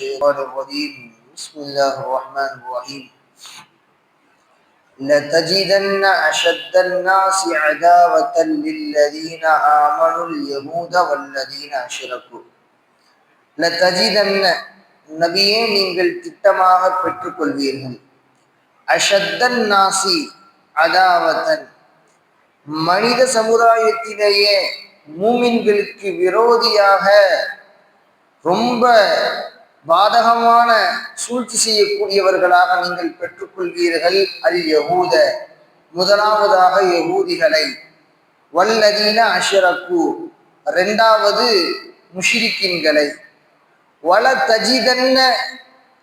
الشيطان الرجيم بسم الله الرحمن الرحيم لتجدن أشد الناس عداوة للذين آمنوا اليهود والذين أشركوا لتجدن நபியே நீங்கள் திட்டமாக பெற்றுக்கொள்வீர்கள் அஷத்தன் நாசி அதாவதன் மனித சமுதாயத்திலேயே மூமின்களுக்கு விரோதியாக ரொம்ப பாதகமான சூழ்ச்சி செய்யக்கூடியவர்களாக நீங்கள் பெற்றுக்கொள்வீர்கள். அல் யகூத. முதலாவதாக யகூதிகளை. வல்லதீன அஷரக்கு. ரெண்டாவது முஷிரிக்கின்களை. வள தஜிதன்ன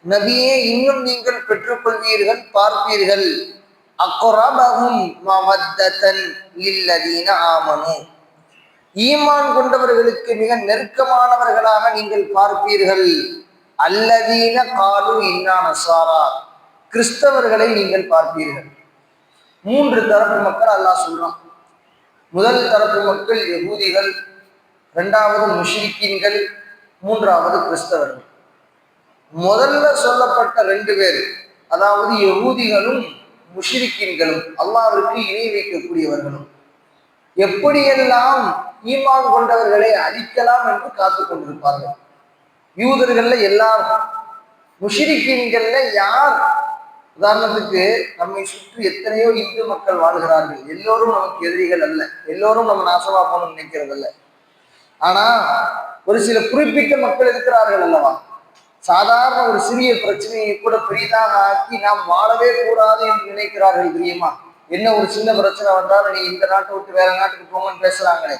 நபியே இன்னும் நீங்கள் பெற்றுக்கொள்வீர்கள் பார்ப்பீர்கள். அக்குரபகும் மவத்தன் இல்லதீன ஆமனு. ஈமான் கொண்டவர்களுக்கு மிக நெருக்கமானவர்களாக நீங்கள் பார்ப்பீர்கள். அல்லதீன காலு இன்னா நசாரா. கிறிஸ்தவர்களை நீங்கள் பார்ப்பீர்கள். மூன்று தரப்பு மக்கள் அல்லாஹ் சொல்றான். முதல் தரப்பு மக்கள் யகூதிகள் இரண்டாவது முஷ்ரிக்கீன்கள் மூன்றாவது கிறிஸ்தவர்கள். முதல்ல சொல்லப்பட்ட ரெண்டு பேர் அதாவது யகூதிகளும் முஷ்ரிக்கீன்களும் அல்லாவிற்கு இணை வைக்கக்கூடியவர்களும். எப்படியெல்லாம் ஈமான் கொண்டவர்களை அழிக்கலாம் என்று காத்து கொண்டிருப்பார்கள். யூதர்கள்ல எல்லாரும் முஷிரிக்கீன்கள்ல யார்? உதாரணத்துக்கு நம்மை சுற்றி எத்தனையோ இந்து மக்கள் வாழ்கிறார்கள். எல்லோரும் நமக்கு எதிரிகள் அல்ல. எல்லோரும் நம்ம நாசமா போகணும்னு நினைக்கிறது அல்ல ஆனா ஒரு சில குறிப்பிட்ட மக்கள் இருக்கிறார்கள் அல்லவா? சாதாரண ஒரு சிறிய பிரச்சனையை கூட பெரிதாக ஆக்கி நாம் வாழவே கூடாது என்று நினைக்கிறார்கள் தெரியுமா என்ன ஒரு சின்ன பிரச்சனை வந்தாலும் நீ இந்த நாட்டை விட்டு வேற நாட்டுக்கு போங்கன்னு பேசுறாங்களே.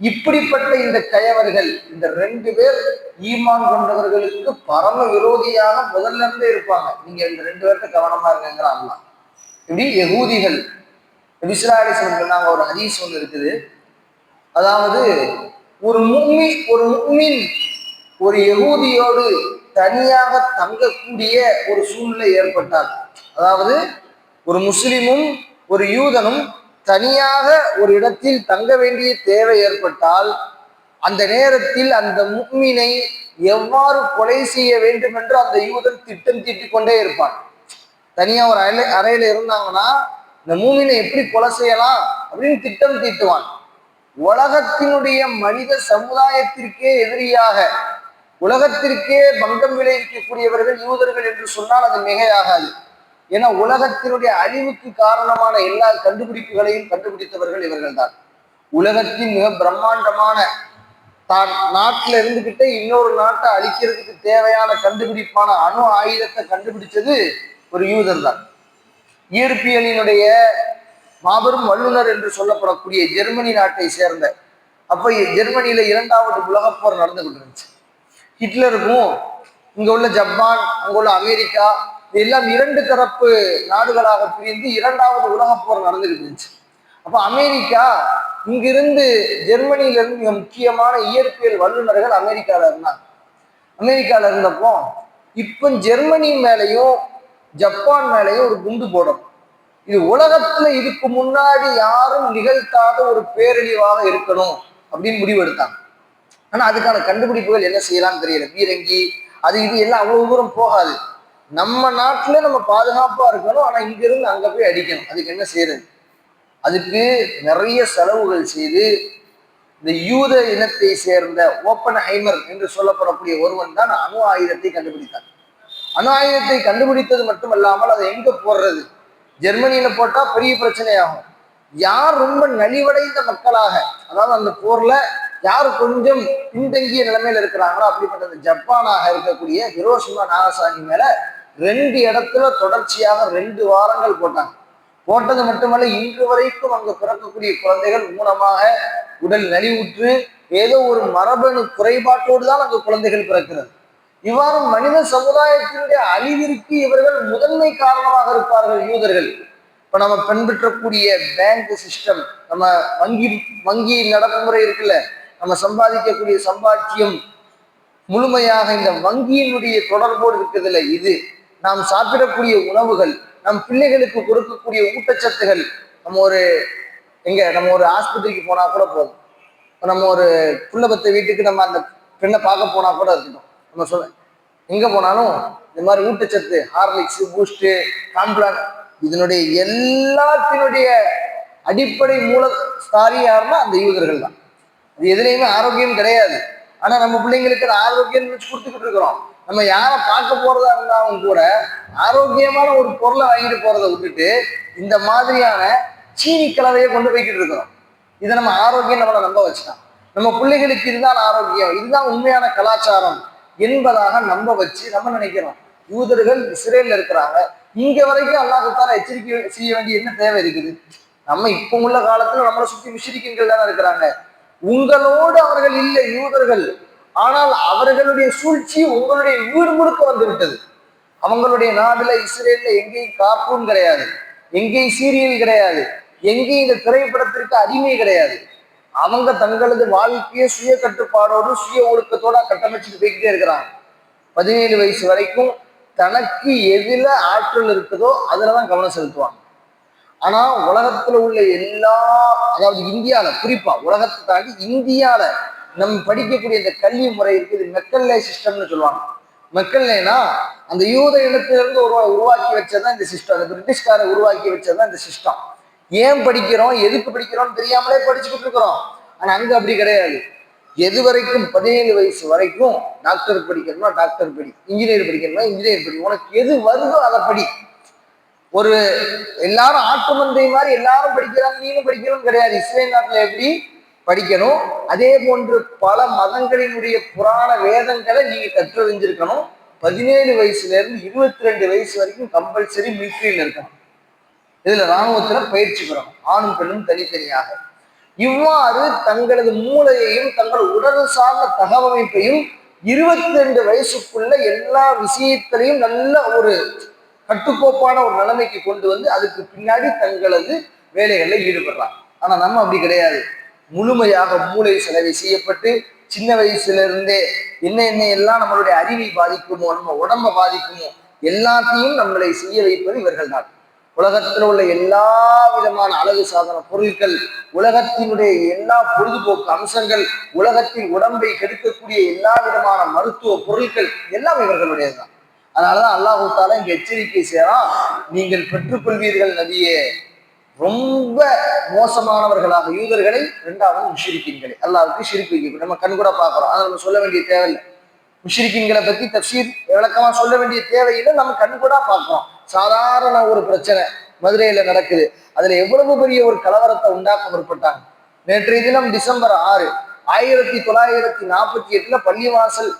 இப்படிப்பட்ட இந்த கயவர்கள் இந்த ரெண்டு பேர் ஈமான் கொண்டவர்களுக்கு பரம விரோதியாக முதல்ல இருந்தே இருப்பாங்க. நீங்க இந்த ரெண்டு பேர்த்த கவனமா இருங்கிறாங்க இப்படி எகூதிகள் விஸ்ராலி சொன்னாங்க ஒரு ஹதீஸ் ஒன்று இருக்குது. அதாவது ஒரு மும்மி ஒரு மும்மின் ஒரு எகூதியோடு தனியாக தங்கக்கூடிய ஒரு சூழ்நிலை ஏற்பட்டால் அதாவது ஒரு முஸ்லிமும் ஒரு யூதனும் தனியாக ஒரு இடத்தில் தங்க வேண்டிய தேவை ஏற்பட்டால் அந்த நேரத்தில் அந்த முக்மினை எவ்வாறு கொலை செய்ய வேண்டும் என்று அந்த யூதன் திட்டம் தீட்டிக் கொண்டே இருப்பான். தனியா ஒரு அறை அறையில இருந்தாங்கன்னா இந்த மூமினை எப்படி கொலை செய்யலாம் அப்படின்னு திட்டம் தீட்டுவான். உலகத்தினுடைய மனித சமுதாயத்திற்கே எதிரியாக உலகத்திற்கே பங்கம் விளைவிக்கக்கூடியவர்கள் யூதர்கள் என்று சொன்னால் அது மிகையாகாது. ஏன்னா உலகத்தினுடைய அழிவுக்கு காரணமான எல்லா கண்டுபிடிப்புகளையும் கண்டுபிடித்தவர்கள் இவர்கள் தான் உலகத்தின் மிக பிரம்மாண்டமான தான் நாட்டில் இருந்துகிட்டே இன்னொரு நாட்டை அழிக்கிறதுக்கு தேவையான கண்டுபிடிப்பான அணு ஆயுதத்தை கண்டுபிடிச்சது ஒரு யூதர் தான். இயற்பியலினுடைய மாபெரும் வல்லுநர் என்று சொல்லப்படக்கூடிய ஜெர்மனி நாட்டை சேர்ந்த அப்ப ஜெர்மனியில இரண்டாவது உலகப்போர் நடந்து கொண்டிருந்துச்சு. ஹிட்லருக்கும் இங்க உள்ள ஜப்பான் அங்க உள்ள அமெரிக்கா எல்லாம் இரண்டு தரப்பு நாடுகளாக பிரிந்து இரண்டாவது உலகப் போர் நடந்துகிட்டு இருந்துச்சு. அப்ப அமெரிக்கா இங்கிருந்து ஜெர்மனியிலிருந்து மிக முக்கியமான இயற்பியல் வல்லுநர்கள் அமெரிக்கால இருந்தாங்க. அமெரிக்கால இருந்தப்போ இப்ப ஜெர்மனி மேலையும் ஜப்பான் மேலையும் ஒரு குண்டு போடும். இது உலகத்துல இதுக்கு முன்னாடி யாரும் நிகழ்த்தாத ஒரு பேரழிவாக இருக்கணும் அப்படின்னு முடிவெடுத்தாங்க. ஆனா அதுக்கான கண்டுபிடிப்புகள் என்ன செய்யலாம்னு தெரியல. பீரங்கி அது இது எல்லாம் அவ்வளவு தூரம் போகாது. நம்ம நாட்டுல நம்ம பாதுகாப்பா இருக்கணும். ஆனா இங்க இருந்து அங்க போய் அடிக்கணும். அதுக்கு என்ன செய்யறது அதுக்கு நிறைய செலவுகள் செய்து இந்த யூத இனத்தை சேர்ந்த ஓப்பன் ஹைமர் என்று சொல்லப்படக்கூடிய ஒருவன் தான் அணு ஆயுதத்தை கண்டுபிடித்தான். அணு ஆயுதத்தை கண்டுபிடித்தது மட்டுமல்லாமல் அதை எங்க போடுறது? ஜெர்மனியில போட்டா பெரிய பிரச்சனையாகும். யார் ரொம்ப நலிவடைந்த மக்களாக அதாவது அந்த போர்ல யார் கொஞ்சம் பின்தங்கிய நிலைமையில இருக்கிறாங்களோ அப்படிப்பட்ட ஜப்பானாக இருக்கக்கூடிய ஹிரோஷிமா நாகசாகி மேல ரெண்டு இடத்துல தொடர்ச்சியாக ரெண்டு வாரங்கள் போட்டாங்க. போட்டது மட்டுமல்ல இன்று வரைக்கும் அங்கு பிறக்கக்கூடிய குழந்தைகள் மூலமாக உடல் நலிவுற்று ஏதோ ஒரு மரபணு குறைபாட்டோடு தான் அங்கு குழந்தைகள் பிறக்கிறது. இவ்வாறு மனித சமுதாயத்தினுடைய அழிவிற்கு இவர்கள் முதன்மை காரணமாக இருப்பார்கள் யூதர்கள். இப்ப நம்ம பின்பற்றக்கூடிய பேங்க் சிஸ்டம் நம்ம வங்கி வங்கி நடப்புமுறை இருக்குல்ல நம்ம சம்பாதிக்கக்கூடிய சம்பாத்தியம் முழுமையாக இந்த வங்கியினுடைய தொடர்போடு இருக்கிறதுல இது நாம் சாப்பிடக்கூடிய உணவுகள் நம் பிள்ளைகளுக்கு கொடுக்கக்கூடிய ஊட்டச்சத்துகள் நம்ம ஒரு எங்க நம்ம ஒரு ஆஸ்பத்திரிக்கு போனா கூட போதும். நம்ம ஒரு புள்ளபத்த வீட்டுக்கு நம்ம அந்த பெண்ணை பார்க்க போனா கூட இருக்கட்டும். நம்ம சொல்ல எங்க போனாலும் இந்த மாதிரி ஊட்டச்சத்து ஹார்லிக்ஸ் பூஸ்ட் காம்ப்ளான் இதனுடைய எல்லாத்தினுடைய அடிப்படை மூல ஸ்தாரி யாருன்னா அந்த யூதர்கள் தான். அது எதுலையுமே ஆரோக்கியம் கிடையாது. ஆனா நம்ம பிள்ளைங்களுக்கு ஆரோக்கியம் வச்சு கொடுத்துக்கிட்டு இருக்கிறோம். நம்ம யாரை பார்க்க போறதா இருந்தாலும் கூட ஆரோக்கியமான ஒரு பொருளை வாங்கிட்டு போறதை விட்டுட்டு இந்த மாதிரியான சீனி கலவையை கொண்டு போய்கிட்டு இருக்கிறோம். இதை நம்ம ஆரோக்கியம் நம்மளை நம்ப வச்சுட்டான் நம்ம பிள்ளைகளுக்கு இதுதான் ஆரோக்கியம் இதுதான் உண்மையான கலாச்சாரம் என்பதாக நம்ப வச்சு நம்ம நினைக்கிறோம். யூதர்கள் இஸ்ரேல்ல இருக்கிறாங்க. இங்க வரைக்கும் அல்லாஹால எச்சரிக்கை செய்ய வேண்டிய என்ன தேவை இருக்குது? நம்ம இப்ப உள்ள காலத்துல நம்மளை சுத்தி முஷரிக்கங்கள் தானே இருக்கிறாங்க. உங்களோடு அவர்கள் இல்லை யூதர்கள். ஆனால் அவர்களுடைய சூழ்ச்சி உங்களுடைய வீடு முழுக்க வந்துவிட்டது. அவங்களுடைய நாடுல இஸ்ரேல்ல எங்கேயும் கார்ட்டூன் கிடையாது எங்கேயும் சீரியல் கிடையாது எங்கேயும் இந்த திரைப்படத்திற்கு அடிமை கிடையாது. அவங்க தங்களது வாழ்க்கையை சுய கட்டுப்பாடோடு சுய ஒழுக்கத்தோட கட்டமைச்சுட்டு போய்கிட்டே இருக்கிறாங்க. பதினேழு வயசு வரைக்கும் தனக்கு எதில ஆற்றல் இருக்குதோ அதுலதான் கவனம் செலுத்துவாங்க. ஆனா உலகத்துல உள்ள எல்லா அதாவது இந்தியால குறிப்பா உலகத்தை தாண்டி இந்தியால நம்ம படிக்கக்கூடிய இந்த கல்வி முறை இருக்குது மெக்கல்லே சிஸ்டம்னு சொல்லுவாங்க. மெக்கல்லேனா அந்த யூத இனத்திலிருந்து உருவா உருவாக்கி வச்சதான் இந்த சிஸ்டம். அந்த பிரிட்டிஷ்காரை உருவாக்கி வச்சதுதான் இந்த சிஸ்டம். ஏன் படிக்கிறோம் எதுக்கு படிக்கிறோம்னு தெரியாமலே படிச்சுக்கிட்டு இருக்கிறோம். ஆனா அங்க அப்படி கிடையாது. எது வரைக்கும் பதினேழு வயசு வரைக்கும் டாக்டர் படிக்கணுமா டாக்டர் படி. இன்ஜினியர் படிக்கணுமா இன்ஜினியர் படி. உனக்கு எது வருதோ அதை படி. ஒரு எல்லாரும் ஆட்டு மந்தை மாதிரி எல்லாரும் படிக்கிறாங்க நீனும் படிக்கிறோம் கிடையாது. இஸ்ரேல் நாட்டில் எப்படி? படிக்கணும். அதே போன்று பல மதங்களினுடைய புராண வேதங்களை நீங்க கற்றறிஞ்சிருக்கணும். பதினேழு வயசுல இருந்து இருபத்தி ரெண்டு வயசு வரைக்கும் கம்பல்சரி மிலிட்ரியில் இருக்கணும். இதுல இராணுவத்துல பயிற்சி பெறணும். ஆணும் பெண்ணும் தனித்தனியாக. இவ்வாறு தங்களது மூளையையும் தங்கள் உடல் சார்ந்த தகவமைப்பையும் இருபத்தி ரெண்டு வயசுக்குள்ள எல்லா விஷயத்திலையும் நல்ல ஒரு கட்டுக்கோப்பான ஒரு நிலைமைக்கு கொண்டு வந்து அதுக்கு பின்னாடி தங்களது வேலைகளில் ஈடுபடுறாங்க. ஆனா நம்ம அப்படி கிடையாது. முழுமையாக மூளை செலவை செய்யப்பட்டு சின்ன வயசுல இருந்தே என்ன என்ன எல்லாம் நம்மளுடைய அறிவை பாதிக்குமோ நம்ம உடம்ப பாதிக்குமோ எல்லாத்தையும் நம்மளை செய்ய வைப்பது இவர்கள் தான். உலகத்தில் உள்ள எல்லா விதமான அழகு சாதன பொருட்கள் உலகத்தினுடைய எல்லா பொழுதுபோக்கு அம்சங்கள் உலகத்தின் உடம்பை கெடுக்கக்கூடிய எல்லா விதமான மருத்துவ பொருட்கள் எல்லாம் இவர்களுடையதுதான் அதனாலதான் அல்லாஹு இங்க எச்சரிக்கை செய்யறான் நீங்கள் பெற்றுக்கொள்வீர்கள் நபியே. ரொம்ப மோசமானவர்களாக யூதர்களை இரண்டாவது முஷிரிக்கின்களை. அல்லாவுக்கு ஷிரிக்கு நம்ம கண் கூட பார்க்குறோம். அதை நம்ம சொல்ல வேண்டிய தேவையில்லை. முஷிரிக்கின்களை பற்றி தப்சீர் விளக்கமாக சொல்ல வேண்டிய தேவையில்லை. நம்ம கண் கூட பார்க்குறோம். சாதாரண ஒரு பிரச்சனை மதுரையில நடக்குது. அதுல எவ்வளவு பெரிய ஒரு கலவரத்தை உண்டாக்க முற்பட்டாங்க? நேற்றைய தினம் டிசம்பர் ஆறு ஆயிரத்தி தொள்ளாயிரத்தி நாற்பத்தி எட்டுல பள்ளிவாசல்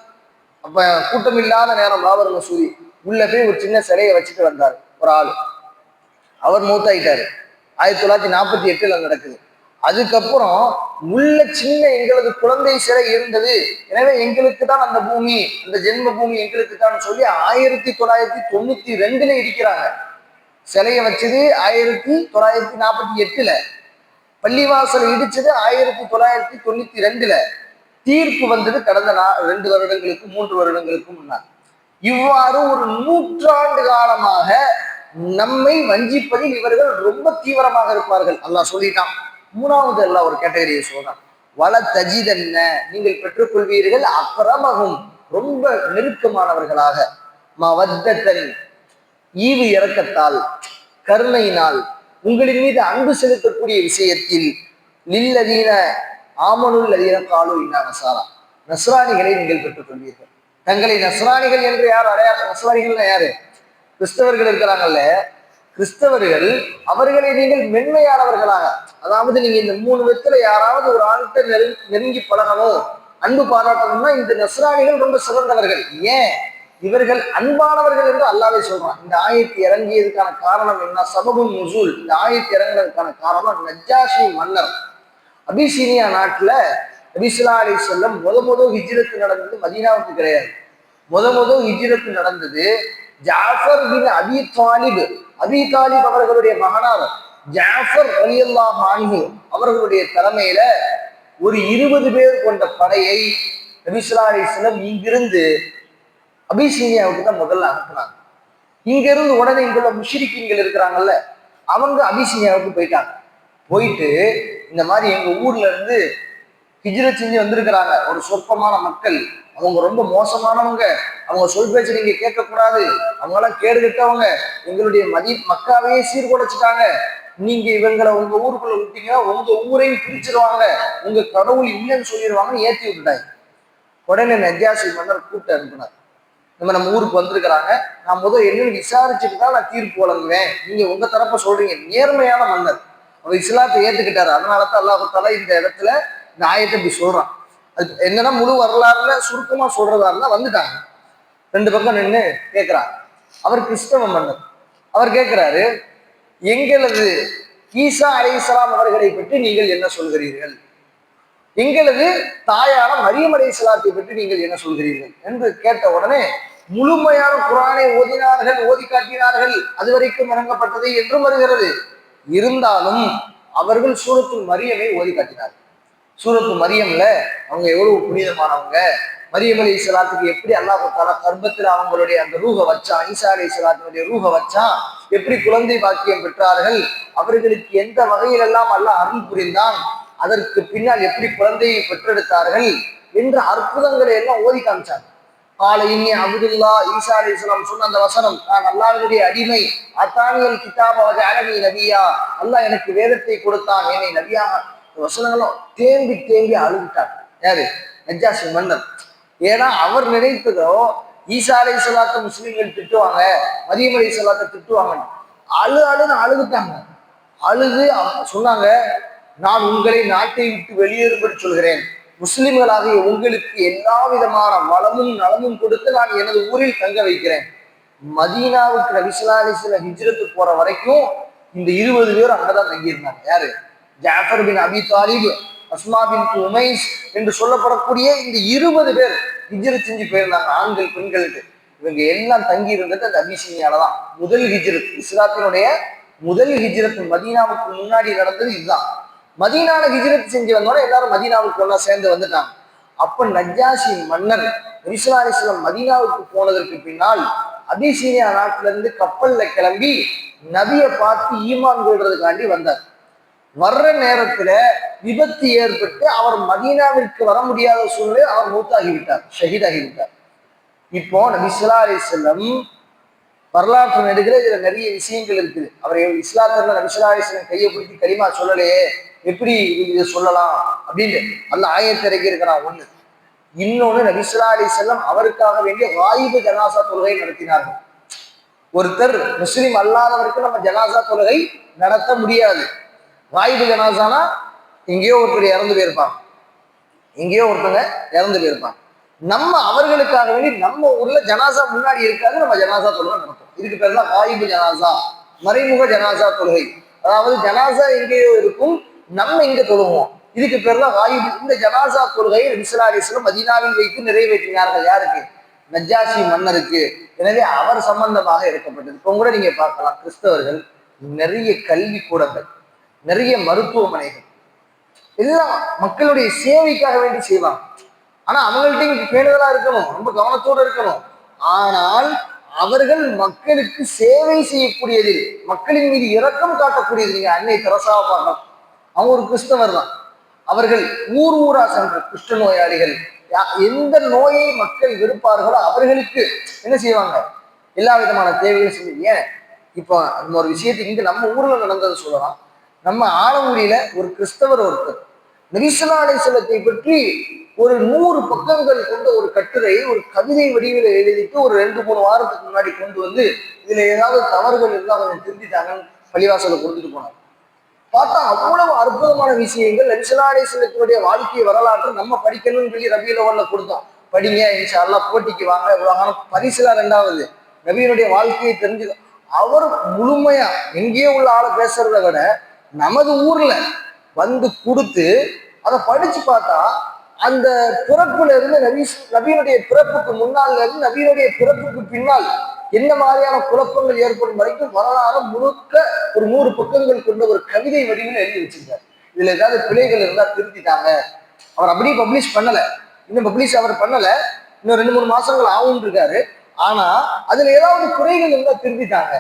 அப்ப கூட்டம் இல்லாத நேரம் பாபர் மசூதி. உள்ள போய் ஒரு சின்ன சிலையை வச்சுட்டு வந்தார். ஒரு ஆள். அவர் மூத்தாயிட்டாரு. ஆயிரத்தி தொள்ளாயிரத்தி நாற்பத்தி எட்டுல நடக்குது. அதுக்கப்புறம் உள்ள சின்ன எங்களது குழந்தை சிலை இருந்தது. எனவே எங்களுக்கு தான் அந்த பூமி அந்த ஜென்ம பூமி எங்களுக்கு தான் சொல்லி ஆயிரத்தி தொள்ளாயிரத்தி தொண்ணூத்தி ரெண்டுல இடிக்கிறாங்க. சிலையை வச்சது ஆயிரத்தி தொள்ளாயிரத்தி நாற்பத்தி எட்டுல. பள்ளிவாசலை இடிச்சது ஆயிரத்தி தொள்ளாயிரத்தி தொண்ணூத்தி ரெண்டுல. தீர்ப்பு வந்தது கடந்த ரெண்டு வருடங்களுக்கு மூன்று வருடங்களுக்கு முன்னாள் இவ்வாறு ஒரு நூற்றாண்டு காலமாக நம்மை வஞ்சிப்பதில் இவர்கள் ரொம்ப தீவிரமாக இருப்பார்கள். அல்லாஹ் சொல்லிட்டான். மூணாவது அல்லாஹ் ஒரு கேட்டகரியை சொல்றான். வள தஜிதன்ன நீங்கள் பெற்றுக்கொள்வீர்கள் அக்கிரமகும் ரொம்ப நெருக்கமானவர்களாக. மவத்தன் ஈவு இறக்கத்தால் கருணையினால் உங்களின் மீது அன்பு செலுத்தக்கூடிய விஷயத்தில் லில்லதீன ஆமனுல் அதீன காலு இன்னா நசாரா நஸ்ரானிகளை நீங்கள் பெற்றுக்கொள்வீர்கள். தங்களை நஸ்ரானிகள் என்று யார் அடையாளம்? நஸ்ரானிகள்னா யாரு? கிறிஸ்தவர்கள் இருக்கிறாங்கல்ல கிறிஸ்தவர்கள் அவர்களை நீங்கள் மென்மையானவர்களாக அதாவது நீங்க இந்த மூணு விதத்துல யாராவது ஒரு ஆள்கிட்ட நெரு நெருங்கி பழகணும் அன்பு பாராட்டணும்னா இந்த நஸ்ரானிகள் ரொம்ப சிறந்தவர்கள். ஏன்? இவர்கள் அன்பானவர்கள் என்று அல்லாவே சொல்றான். இந்த ஆயத்து இறங்கியதுக்கான காரணம் என்ன? சபபும் முசூல் இந்த ஆயத்து இறங்குறதுக்கான காரணம் நஜ்ஜாஷி மன்னர். அபிசீனியா நாட்டுல நபிசுல்லா அலி செல்லம் முத முத ஹிஜ்ரத்து நடந்தது மதீனாவுக்கு கிடையாது. முத முத ஹிஜ்ரத்து நடந்தது ஜாஃபர் பின் அபி தாலிப் அபி தாலிப் அவர்களுடைய மகனார் ஜாஃபர் அலியல்லாஹ் அன்ஹு அவர்களுடைய தலைமையில ஒரு இருபது பேர் கொண்ட படையை நபிசுல்லா அலி இங்கிருந்து அபிசீனியாவுக்கு தான் முதல்ல அனுப்புனாங்க. இங்கிருந்து உடனே இங்குள்ள முஷிரிக்கீன்கள் இருக்கிறாங்கல்ல அவங்க அபிசீனியாவுக்கு போயிட்டாங்க. போயிட்டு இந்த மாதிரி எங்க ஊர்ல இருந்து ஹிஜ்ரத் செஞ்சு வந்திருக்கிறாங்க. ஒரு சொற்பமான மக்கள். அவங்க ரொம்ப மோசமானவங்க. அவங்க சொல் பேச்சு நீங்க கேட்கக்கூடாது. அவங்களாம் கேடு கட்டவங்க எங்களுடைய மதி மக்காவையே சீர்குலைச்சிட்டாங்க. நீங்க இவங்களை உங்க ஊருக்குள்ள விட்டீங்கன்னா உங்க ஊரையும் பிரிச்சிருவாங்க. உங்க கடவுள் இல்லைன்னு சொல்லிடுவாங்கன்னு ஏத்தி விட்டுட்டாங்க உடனே நஜாசி மன்னர் கூப்பிட்டு அனுப்பினார். நம்ம நம்ம ஊருக்கு வந்திருக்கிறாங்க. நான் முதல் என்னன்னு விசாரிச்சுட்டு தான் நான் தீர்ப்பு வழங்குவேன். நீங்க உங்க தரப்ப சொல்றீங்க. நேர்மையான மன்னர். அவர் இஸ்லாத்தை ஏத்துக்கிட்டாரு. அதனால தான் அல்லாஹால இந்த இடத்துல இந்த ஆயத்தை இப்படி சொல்றான். அது என்னன்னா முழு வரலாறுல சுருக்கமா சொல்றதா இருந்தா வந்துட்டாங்க. ரெண்டு பக்கம் நின்று கேட்கிறாங்க அவர் கிறிஸ்தவ மன்னர் அவர் கேட்கிறாரு எங்களது ஈசா அலைஹிஸ்ஸலாம் அவர்களை பற்றி நீங்கள் என்ன சொல்கிறீர்கள்? எங்களது தாயான மரியம் அலைஹிஸ்ஸலாத்தை பற்றி நீங்கள் என்ன சொல்கிறீர்கள்? என்று கேட்ட உடனே முழுமையான குரானை ஓதினார்கள் ஓதி காட்டினார்கள். அது வரைக்கும் இறங்கப்பட்டது என்றும் வருகிறது. இருந்தாலும் அவர்கள் சூரத்துல் மரியமை ஓதி காட்டினார்கள். சூரத்து மரியம்ல அவங்க எவ்வளவு புனிதமானவங்க? மரியம் அலி இஸ்லாத்துக்கு எப்படி அல்லாஹ் தாலா கர்ப்பத்தில் அவங்களுடைய அந்த ரூக வச்சான்? ஈசா அலி இஸ்லாத்தினுடைய ரூக வச்சான்? எப்படி குழந்தை பாக்கியம் பெற்றார்கள்? அவர்களுக்கு எந்த வகையிலெல்லாம் அல்லாஹ் அருள் புரிந்தான்? அதற்கு பின்னால் எப்படி குழந்தையை பெற்றெடுத்தார்கள்? என்ற அற்புதங்களை எல்லாம் ஓதி காமிச்சாங்க. காலையின் அபுதுல்லா அப்துல்லா ஈசா அலி இஸ்லாம் சொன்ன அந்த வசனம் நான் அல்லாவினுடைய அடிமை அத்தானியல் கிதாப அழகி நபியா. அல்லாஹ் எனக்கு வேதத்தை கொடுத்தான் என்னை நபியாக வசனங்களும் தேம்பி தேம்பி அழுதுட்டாங்க. யாரு? நஜாசி மன்னன். ஏன்னா அவர் நினைத்ததோ ஈசா அலை சொல்லாத்த முஸ்லீம்கள் திட்டுவாங்க மரியம் அலை சொல்லாத்த திட்டுவாங்க. அழு அழுன்னு அழுதுட்டாங்க. அழுது சொன்னாங்க நான் உங்களை நாட்டை விட்டு வெளியேறும்படி சொல்கிறேன். முஸ்லிம்களாகிய உங்களுக்கு எல்லா விதமான வளமும் நலமும் கொடுத்து நான் எனது ஊரில் தங்க வைக்கிறேன். மதீனாவுக்கு நபிசுல்லா சில ஹிஜ்ரத்து போற வரைக்கும் இந்த இருபது பேர் அங்கதான் தங்கியிருந்தாங்க. யாரு? Jafar bin Abi Talib Asma bin Umais என்று சொல்லப்படக்கூடிய இந்த இருபது பேர் ஹிஜ்ரு செஞ்சு போயிருந்தாங்க ஆண்கள் பெண்களுக்கு இவங்க எல்லாம் தங்கி இருந்தது அந்த அபிசீனியால தான் முதல் ஹிஜ்ரத் இஸ்லாத்தினுடைய முதல் ஹிஜ்ரத் மதீனாவுக்கு முன்னாடி நடந்தது இதுதான். மதீனால ஹிஜ்ரத் செஞ்சு வந்தோட எல்லாரும் மதீனாவுக்கு ஒன்றா சேர்ந்து வந்துட்டாங்க. அப்ப நஜாசி மன்னர் ரிசுலா அலிஸ்லாம் மதீனாவுக்கு போனதற்கு பின்னால் அபிசீனியா நாட்டிலிருந்து கப்பல்ல கிளம்பி நபியை பார்த்து ஈமான் கொள்றதுக்காண்டி வந்தார். வர்ற நேரத்துல விபத்து ஏற்பட்டு அவர் மதீனாவிற்கு வர முடியாத சூழ்நிலை அவர் மூத்தாகிவிட்டார் விட்டார் இப்போ நபி இப்போ அலி செல்லம் வரலாற்று நெடுகிற இதுல நிறைய விஷயங்கள் இருக்குது. அவர் இஸ்லாத்துல நபிசுல்லா அலி செல்லம் கையை பிடிச்சி கரிமா சொல்லலையே எப்படி இதை சொல்லலாம் அப்படின்னு அல்ல ஆயத்திறக்கி இருக்கிறான் ஒண்ணு. இன்னொன்னு நபிசுல்லா அலி செல்லம் அவருக்காக வேண்டிய வாயுப ஜனாசா தொழுகை நடத்தினார்கள். ஒருத்தர் முஸ்லீம் அல்லாதவருக்கு நம்ம ஜனாசா தொழுகை நடத்த முடியாது. வாய்ப்பு ஜனாசானா எங்கேயோ ஒருத்தர் இறந்து போயிருப்பாங்க. எங்கேயோ ஒருத்தங்க இறந்து போயிருப்பாங்க. நம்ம அவர்களுக்காக வேண்டி நம்ம ஊர்ல ஜனாசா முன்னாடி இருக்காது நம்ம ஜனாசா தொழுகை நடத்தும் இதுக்கு பேர் தான் வாயுபு ஜனாசா மறைமுக ஜனாசா தொழுகை. அதாவது ஜனாசா எங்கேயோ இருக்கும்? நம்ம இங்க தொழுவோம். இதுக்கு பேர் தான் வாய்ப்பு. இந்த ஜனாசா தொழுகையை ரிசலா மதினாவில் வைத்து நிறைவேற்றினார்கள். யாருக்கு? நஜாசி மன்னருக்கு. எனவே அவர் சம்பந்தமாக இருக்கப்பட்டது இப்போ கூட நீங்க பார்க்கலாம் கிறிஸ்தவர்கள் நிறைய கல்வி கூடங்கள். நிறைய மருத்துவமனைகள். எல்லாம் மக்களுடைய சேவைக்காக வேண்டி செய்வாங்க. ஆனா அவங்கள்ட்ட பேணுதலா இருக்கணும். ரொம்ப கவனத்தோடு இருக்கணும். ஆனால் அவர்கள் மக்களுக்கு சேவை செய்யக்கூடியதில் மக்களின் மீது இரக்கம் காட்டக்கூடியது நீங்க அன்னை தெரசாவை பார்க்கலாம் அவங்க ஒரு கிறிஸ்தவர் தான். அவர்கள் ஊர் ஊரா சென்ற குஷ்ட நோயாளிகள் யா- எந்த நோயை மக்கள் விருப்பார்களோ அவர்களுக்கு என்ன செய்வாங்க? எல்லா விதமான தேவைகளும் செஞ்சு ஏன்? இப்போ அந்த ஒரு விஷயத்தை இங்க நம்ம ஊர்ல நடந்ததை சொல்லலாம். நம்ம ஆலங்குடியில ஒரு கிறிஸ்தவர் ஒருத்தர். நபிசுல்லா அலிசல்லத்தை பற்றி ஒரு நூறு பக்கங்கள் கொண்ட ஒரு கட்டுரை ஒரு கவிதை வடிவில் எழுதிட்டு ஒரு ரெண்டு மூணு வாரத்துக்கு முன்னாடி கொண்டு வந்து இதுல ஏதாவது தவறுகள் இருந்தால் அவங்க திருந்திட்டாங்கன்னு பள்ளிவாசலை கொடுத்துட்டு போனாங்க. பார்த்தா அவ்வளவு அற்புதமான விஷயங்கள் நபிசுல்லா அலிசல்லத்தினுடைய வாழ்க்கை வரலாற்று நம்ம படிக்கணும்னு சொல்லி ரபியுல் லெவல்ல கொடுத்தோம் படிங்க இன்ஷா போட்டிக்கு வாங்க இவ்வளவு பரிசுல ரெண்டாவது. நபியினுடைய வாழ்க்கையை தெரிஞ்சுக்க அவர் முழுமையா எங்கேயோ உள்ள ஆளை பேசுறத விட நமது ஊர்ல வந்து கொடுத்து அதை படிச்சு பார்த்தா அந்த பிறப்புல இருந்து நபி நபியினுடைய பிறப்புக்கு முன்னால இருந்து நபியினுடைய பிறப்புக்கு பின்னால் என்ன மாதிரியான குழப்பங்கள் ஏற்படும் வரைக்கும் வரலாறு முழுக்க ஒரு நூறு பக்கங்கள் கொண்ட ஒரு கவிதை வடிவில் எழுதி வச்சிருக்காரு. இதுல ஏதாவது பிழைகள் இருந்தா திருத்திட்டாங்க. அவர் அப்படியே பப்ளிஷ் பண்ணல. இன்னும் பப்ளிஷ் அவர் பண்ணல. இன்னும் ரெண்டு மூணு மாசங்கள் ஆகும் இருக்காரு. ஆனா அதுல ஏதாவது குறைகள் இருந்தா திருத்திட்டாங்க.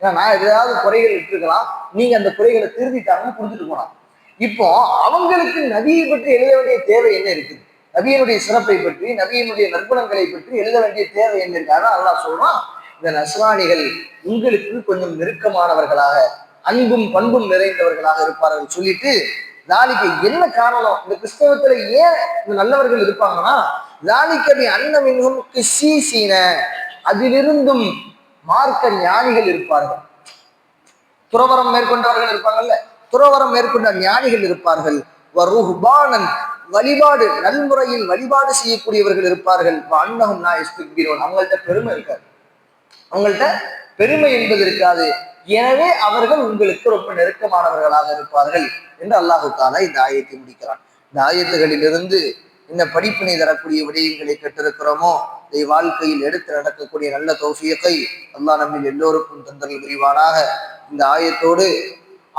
ஏன்னா நான் ஏதாவது குறைகள் விட்டுருக்கலாம். நீங்க அந்த குறைகளை திருத்திட்டாங்கன்னு புரிஞ்சுட்டு போகலாம். இப்போ அவங்களுக்கு நபியை பற்றி எழுத வேண்டிய தேவை என்ன இருக்குது? நபியினுடைய சிறப்பை பற்றி நபியினுடைய நற்குணங்களை பற்றி எழுத வேண்டிய தேவை என்ன இருக்காங்க அதெல்லாம் சொல்றான் இந்த நஸ்ராணிகள் உங்களுக்கு கொஞ்சம் நெருக்கமானவர்களாக அன்பும் பண்பும் நிறைந்தவர்களாக இருப்பார்கள். சொல்லிட்டு தாலிக்கு என்ன காரணம்? இந்த கிறிஸ்தவத்துல ஏன் இந்த நல்லவர்கள் இருப்பாங்கன்னா நாளைக்கு அன்னமின்னும் கிசீசீன அதிலிருந்தும் மார்க்க ஞானிகள் இருப்பார்கள். துறவரம் மேற்கொண்டவர்கள் இருப்பாங்கல்ல? துறவரம் மேற்கொண்ட ஞானிகள் இருப்பார்கள். வருஹ்பானன் வழிபாடு நல்முறையில் வழிபாடு செய்யக்கூடியவர்கள் இருப்பார்கள். அன்னகம் நான் இஸ்பிக்கிறோம் அவங்கள்ட்ட பெருமை இருக்காது. அவங்கள்ட்ட பெருமை என்பது இருக்காது. எனவே அவர்கள் உங்களுக்கு ரொம்ப நெருக்கமானவர்களாக இருப்பார்கள் என்று அல்லாஹு தாலா இந்த ஆயத்தை முடிக்கிறான். இந்த ஆயத்துகளிலிருந்து இந்த படிப்பினை தரக்கூடிய விடயங்களை கெட்டிருக்கிறோமோ இதை வாழ்க்கையில் எடுத்து நடக்கக்கூடிய நல்ல தௌஃபியத்தை அல்லாஹ் நம்மில் எல்லோருக்கும் தந்தல் புரிவானாக. இந்த ஆயத்தோடு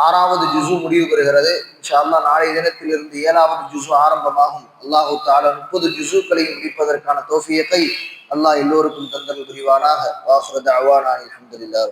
ஆறாவது ஜுசு முடிவு பெறுகிறது. இன்ஷால்லா அல்லாஹ் நாளைய தினத்திலிருந்து ஏழாவது ஜுசு ஆரம்பமாகும். அல்லாஹு தாலா முப்பது ஜுசுக்களையும் முடிப்பதற்கான தோஃபியத்தை அல்லாஹ் எல்லோருக்கும் தந்தல் புரிவானாக. வாசுரத் அவானா அலமதுல்லா